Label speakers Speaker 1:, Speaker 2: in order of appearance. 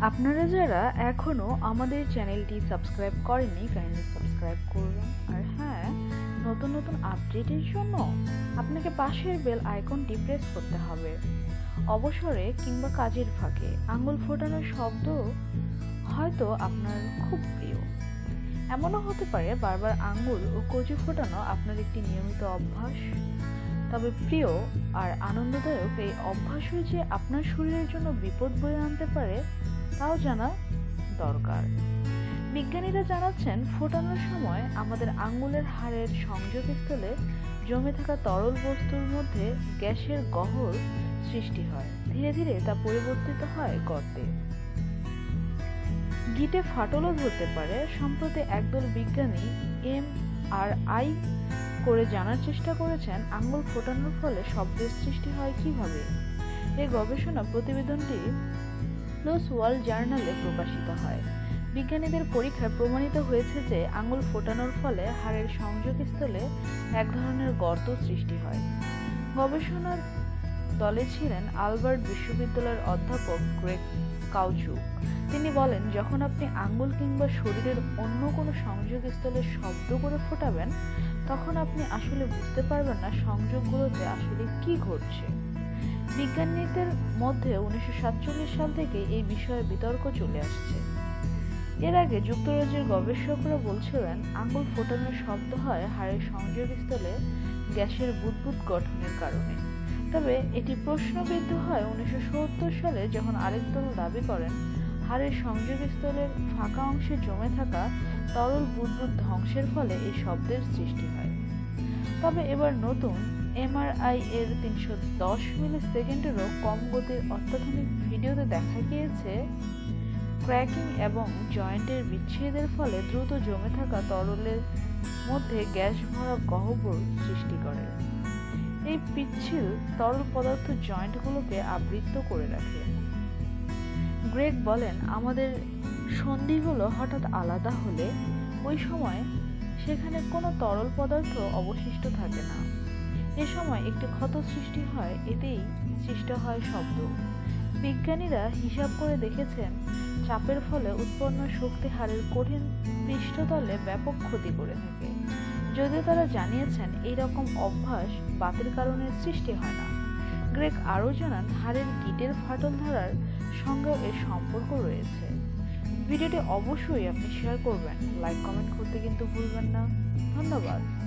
Speaker 1: আপনারা যারা এখনও আমাদের চ্যানেলটি সাবস্ক্রাইব করেননি কাইন্ডলি সাবস্ক্রাইব করবেন আর হ্যাঁ নতুন নতুন আপডেটের জন্য আপনাকে পাশের বেল আইকনটি প্রেস করতে হবে। অবসরে কিংবা কাজের ফাঁকে আঙুল ফোটানোর শব্দ হয়তো আপনার খুব প্রিয়। এমনও হতে পারে বারবার আঙুল ও কচু ফোটানো আপনার একটি নিয়মিত অভ্যাস। তবে প্রিয় আর আনন্দদায়ক এই অভ্যাসও যে আপনার শরীরের জন্য বিপদ বয়ে আনতে পারে তাও জানা দরকার। বিজ্ঞানীরা জানাচ্ছেন, ফোটানোর সময় আমাদের আঙ্গুলের হাড়ের সংযোগস্থলে জমে থাকা তরল বস্তুর মধ্যে গ্যাসের গহর সৃষ্টি হয়। ধীরে ধীরে তা পরিবর্তিত হয় গর্তে। গিটে ফাটলও ধরতে পারে। সম্প্রতি একদল বিজ্ঞানী এম আর আই করে জানার চেষ্টা করেছেন আঙ্গুল ফোটানোর ফলে শব্দের সৃষ্টি হয় কীভাবে? এই গবেষণা প্রতিবেদনটি প্লাস ওয়ার্ল্ড জার্নালে প্রকাশিত হয়। বিজ্ঞানীদের পরীক্ষায় প্রমাণিত হয়েছে যে আঙুল ফোটানোর ফলে হাড়ের সংযোগস্থলে এক ধরনের গর্ত সৃষ্টি হয়। গবেষণার দলে ছিলেন আলবার্ট বিশ্ববিদ্যালয়ের অধ্যাপক গ্রেগ কাউচুক। তিনি বলেন, যখন আপনি আঙ্গুল কিংবা শরীরের অন্য কোনো সংযোগস্থলে শব্দ করে ফোটাবেন, তখন আপনি আসলে বুঝতে পারবেন না সংযোগগুলোতে আসলে কি ঘটছে। বিজ্ঞানীদের মধ্যে উনিশশো সাতচল্লিশ সাল থেকে এই বিষয়ে বিতর্ক চলে আসছে। এর আগে যুক্তরাজ্যের গবেষকরা বলছিলেন আঙ্গুল ফোটানোর শব্দ হয় হাড়ের সংযোগস্থলে গ্যাসের বুদবুদ গঠনের কারণে। তবে এটি প্রশ্নবিদ্ধ হয় উনিশশো সত্তর সালে যখন আরেক দল দাবি করেন, হাড়ের সংযোগস্থলের ফাঁকা অংশে জমে থাকা তরল বুদবুদ ধ্বংসের ফলে এই শব্দের সৃষ্টি হয়। তবে এবার নতুন এমআরআই এর তিনশো দশ মিলি সেকেন্ডেরও কম গতির অত্যাধুনিক ভিডিওতে দেখা গিয়েছে ক্র্যাকিং এবং জয়েন্টের বিচ্ছেদের ফলে দ্রুত জমে থাকা তরলের মধ্যে গ্যাস ভরা গহ্বর সৃষ্টি করে। এই পিচ্ছিল তরল পদার্থ জয়েন্টগুলোকে আবৃত করে রাখে। গ্রেগ বলেন, আমাদের সন্ধিগুলো হঠাৎ আলাদা হলে ওই সময় সেখানে কোনো তরল পদার্থ অবশিষ্ট থাকে না। এ সময় একটি ক্ষত সৃষ্টি হয়, এতেই সৃষ্টি হয় শব্দ। বিজ্ঞানীরা হিসাব করে দেখেছেন, চাপের ফলে উৎপন্ন শক্তি হারের কঠিন পৃষ্ঠতলে ব্যাপক ক্ষতি করে থাকে। যদিও তারা জানিয়েছেন এই রকম অভ্যাস বাতের কারণে সৃষ্টি হয় না। গ্রেক আরও জানান, হাড়ের গিটের ফাটল ধরার সঙ্গেও এর সম্পর্ক রয়েছে। ভিডিওটি অবশ্যই আপনি শেয়ার করবেন। লাইক, কমেন্ট করতে কিন্তু ভুলবেন না। ধন্যবাদ।